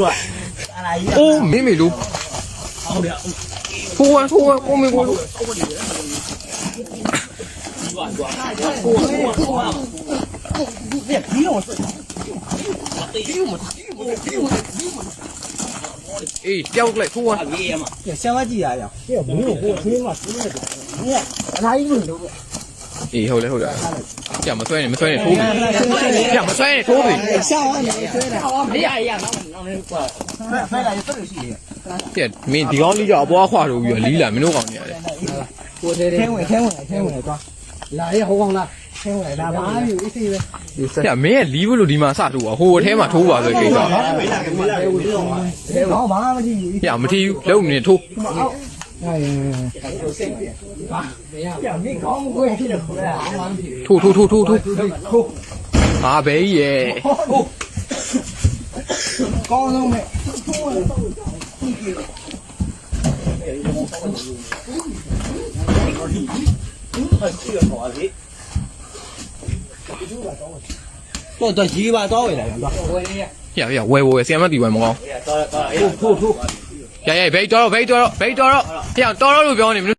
ကွာအဲ့ဒါကြီးအိုးမင်းမေလို့ဟုတ်တယ်ထိုးဝမ်းထိုးဝမ်းကိုမေကိုလို့ကွာကွာကိုကိုကိုဒီပြီးတော့ဆွတ်တေးယူမတေးယူမတေးယူမတေးယူမအေးကြောက်လိုက်ထိုးဝမ်းအကြီးရမှာဆရာမကြည့်ရရအောင်ဟဲ့ဘုံကိုကိုသေးမှသေးတယ်ဟဲ့အလားကြီးလို့လို့ အေးဟုတ်လေဟုတ်တယ်ကြာမဆွဲနဲ့မဆွဲနဲ့ထိုးပြီကြာမဆွဲနဲ့ထိုးပြီရှောင်းနေဆွဲတာမရရတော့တော့လည်းကွာဖဲလာရဆွဲလို့ရှိတယ်ပြမင်းဒီကောင်းလေးကြောက်အပွားခွာလို့ပြီးတော့လီးလာမင်းတို့ကောင်းနေရတယ်ကိုသေးတယ်ထဲဝင်ထဲဝင်ထဲဝင်သွားလာရဟောကောင်းလားထဲဝင်လာပါပြီအစ်စီပဲကြာမင်းရဲ့လီးဘလို့ဒီမှာစထိုးပါဟိုအထဲမှာထိုးပါဆိုကိစ္စဟဲ့တော့ဘာမှမကြည့်ဘူးကြာမထီးဘူးလုံးနေထိုး ဟဲ့ပြမိကောင်းကိုဖြစ်တယ်ခေါ်ရအောင်မဖြစ်ထိုးထိုးထိုးထိုးထိုးဘူးဟာဘဲကြီးရဲ့ကောင်းလုံးမဲ့ တော့တော့ရေးပါတော့ရလာတော့ကြာကြာဝဲဝဲဆီယမတီဝဲမကောင်းတော့တော့ထိုးထိုးကြာကြာဘဲတော်တော့ဘဲတော်တော့ဘဲတော်တော့ကြာတော်တော့လို့ပြောနေမင်း